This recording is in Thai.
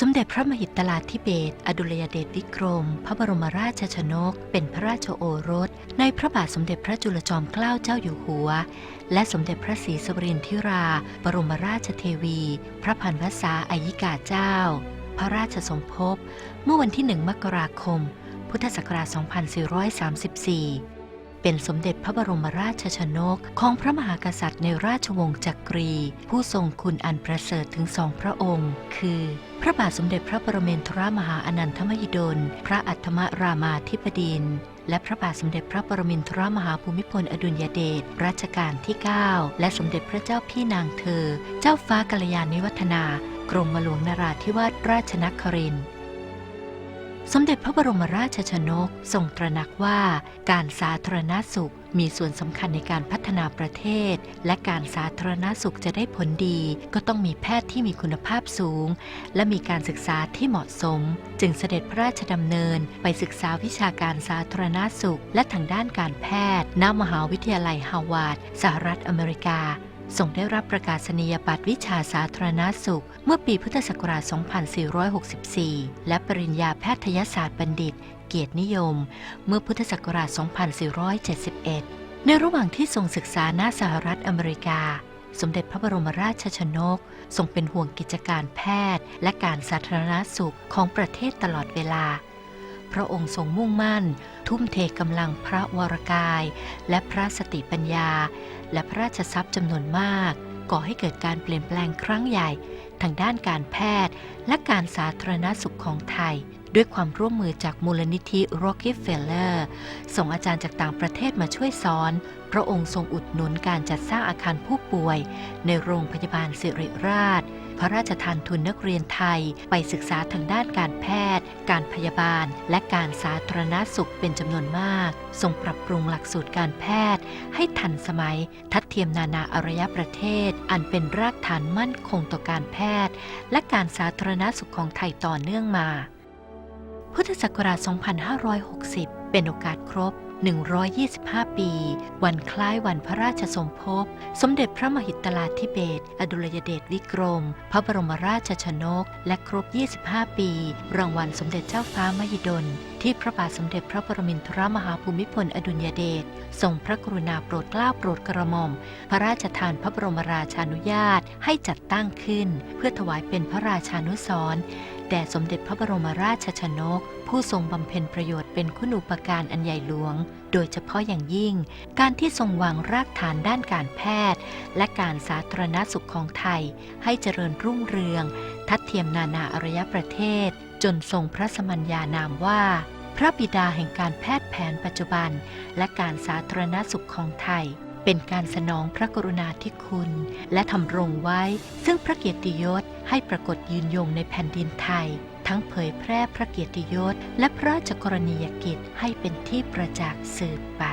สมเด็จพระมหิตลาธิเบศอดุลยเดชวิกรม พระบรมราชชนก เป็นพระราชโอรส ในพระบาทสมเด็จพระจุลจอมเกล้าเจ้าอยู่หัว และสมเด็จพระศรีสวรินทิรา บรมราชเทวี พระพันวษาอายิกาเจ้า พระราชสมภพ เมื่อวันที่หนึ่งมกราคม พุทธศักราช 2434 เป็นสมเด็จพระบรมราชชนก ของพระมหากษัตริย์ในราชวงศ์จักรี ผู้ทรงคุณอันประเสริฐถึงสองพระองค์ คือ พระบาทสมเด็จพระปรเมนทรมหาอนันทมหิดล พระอัฏฐมรามาธิบดินและพระบาทสมเด็จพระปรมินทรมหาภูมิพลอดุลยเดชรัชกาลที่ 9 และสมเด็จพระเจ้าพี่นางเธอ เจ้าฟ้ากัลยาณิวัฒนากรมหลวงนราธิวาสราชนครินทร์ สมเด็จพระบรมราชชนกทรงตระหนักว่า การสาธารณสุขมีส่วนสำคัญในการพัฒนาประเทศ และการสาธารณสุขจะได้ผลดี ก็ต้องมีแพทย์ที่มีคุณภาพสูง และมีการศึกษาที่เหมาะสม จึงเสด็จพระราชดำเนิน ไปศึกษาวิชาการสาธารณสุข และทางด้านการแพทย์ณมหาวิทยาลัยฮาวาดสหรัฐอเมริกา ทรงได้รับประกาศนียบัตรวิชาสาธารณสุข เมื่อปีพุทธศักราช 2464 และปริญญาแพทยศาสตร์บัณฑิต เกียรตินิยม เมื่อพุทธศักราช 2471 ในระหว่างที่ทรงศึกษาณสหรัฐอเมริกา สมเด็จพระบรมราชชนก ทรงเป็นห่วงกิจการแพทย์ และการสาธารณสุขของประเทศตลอดเวลา พระองค์ทรงมุ่งมั่น ทุ่มเทกำลังพระวรกาย และพระสติปัญญา และพระราชทรัพย์จำนวนมาก ก่อให้เกิดการเปลี่ยนแปลงครั้งใหญ่ ทางด้านการแพทย์และการสาธารณสุขของไทย ด้วยความร่วมมือจากมูลนิธิ Rockefeller ส่งอาจารย์จากต่างประเทศมาช่วยสอน พระองค์ทรงอุดหนุนการจัดสร้างอาคารผู้ป่วย ในโรงพยาบาลสิริราช พระราชทานทุนนักเรียนไทย ไปศึกษาทางด้านการแพทย์ การพยาบาล และการสาธารณสุขเป็นจำนวนมาก ทรงปรับปรุงหลักสูตรการแพทย์ ให้ทันสมัย ทัดเทียมนานาอารยประเทศ อันเป็นรากฐานมั่นคงต่อการแพทย์ และการสาธารณสุขของไทยต่อเนื่องมา พุทธศักราช 2560 เป็นโอกาสครบ 125 ปี วันคล้ายวันพระราชสมภพ สมเด็จพระมหิตลาธิเบศอดุลยเดชวิกรม พระบรมราชชนก และครบ 25 ปี รางวัลสมเด็จเจ้าฟ้ามหิดล ที่พระบาทสมเด็จพระปรมินทรมหาภูมิพลอดุลยเดชทรงพระกรุณาโปรดเกล้าโปรดกระหม่อม พระราชทานพระบรมราชานุญาตให้จัดตั้งขึ้น เพื่อถวายเป็นพระราชานุสร แด่สมเด็จพระบรมราชชนก ผู้ทรงบำเพ็ญประโยชน์เป็นคุณูปการอันใหญ่หลวง โดยเฉพาะอย่างยิ่ง การที่ทรงวางรากฐานด้านการแพทย์ และการสาธารณสุขของไทย ให้เจริญรุ่งเรือง ทัดเทียมนานาอารยประเทศ จนทรงพระสมัญญานามว่า พระบิดาแห่งการแพทย์แผนปัจจุบัน และการสาธารณสุขของไทย เป็นการสนองพระกรุณาธิคุณ และทำรงไว้ ซึ่งพระเกียรติยศให้ปรากฏยืนยงในแผ่นดินไทย ทั้งเผยแพร่พระเกียรติยศ และพระราชกรณียกิจให้เป็นที่ประจักษ์สืบไป